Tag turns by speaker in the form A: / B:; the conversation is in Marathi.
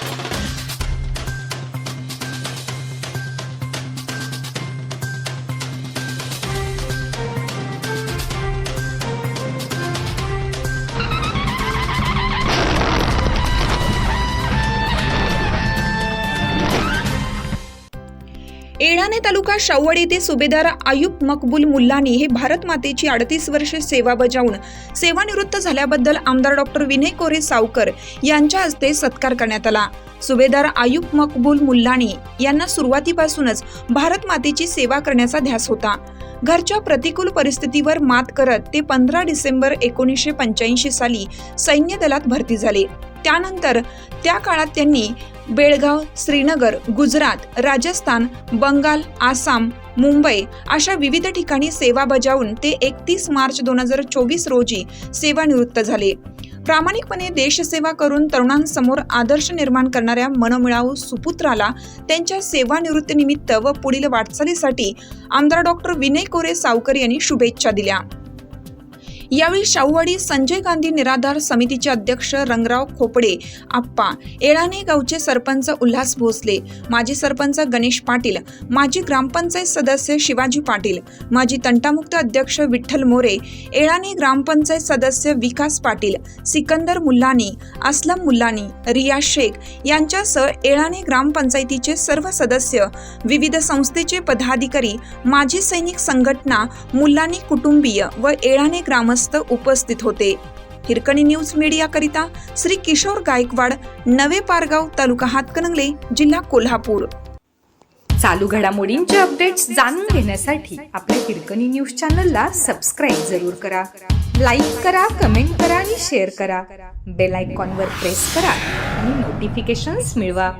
A: Thank you. एळाणे तालुका शावड येथे सुभेदार आयुब मकबूल मुल्लानी हे भारत मातेची अडतीस वर्षे सेवा बजावून सेवानिवृत्त झाल्याबद्दल आमदार डॉक्टर विनय कोरे सावकर यांच्या हस्ते सत्कार करण्यात आला. सुभेदार आयुब मकबूल मुल्लानी यांना सुरुवातीपासूनच भारत मातेची सेवा करण्याचा ध्यास होता. घरच्या प्रतिकूल परिस्थितीवर मात करत ते पंधरा डिसेंबर एकोणीसशे पंच्याऐंशी साली सैन्य दलात भरती झाले. त्यानंतर त्या काळात त्यांनी बेळगाव श्रीनगर गुजरात राजस्थान बंगाल आसाम मुंबई अशा विविध ठिकाणी सेवा बजावून ते एकतीस मार्च दोन हजार चोवीस रोजी सेवानिवृत्त झाले. प्रामाणिकपणे देशसेवा करून तरुणांसमोर आदर्श निर्माण करणाऱ्या मनमिळाऊ सुपुत्राला त्यांच्या सेवानिवृत्तीनिमित्त व पुढील वाटचालीसाठी आमदार डॉक्टर विनय कोरे सावकर यांनी शुभेच्छा दिल्या. यावेळी शाहूवाडी संजय गांधी निराधार समितीचे अध्यक्ष रंगराव खोपडे आप्पा येळाणे गावचे सरपंच उल्हास भोसले माजी सरपंच गणेश पाटील माजी ग्रामपंचायत सदस्य शिवाजी पाटील माजी तंटामुक्त अध्यक्ष विठ्ठल मोरे येळाणे ग्रामपंचायत सदस्य विकास पाटील सिकंदर मुल्लानी असलम मुल्लानी रिया शेख यांच्यासह येळाणे ग्रामपंचायतीचे सर्व सदस्य विविध संस्थेचे पदाधिकारी माजी सैनिक संघटना मुल्लानी कुटुंबीय व येळाणे ग्रामस्थ उपस्थित होते. हिरकणी न्यूज मीडियाकरिता श्री किशोर गायकवाड नवे पारगाव तालुका हातकणंगले जिल्हा कोल्हापूर.
B: चालू घडामोडींचे अपडेट्स जाणून घेण्यासाठी आपल्या हिरकणी न्यूज चॅनलला सबस्क्राईब जरूर करा. लाईक करा कमेंट करा आणि शेअर करा. बेल आयकॉनवर प्रेस करा आणि नोटिफिकेशन्स मिळवा.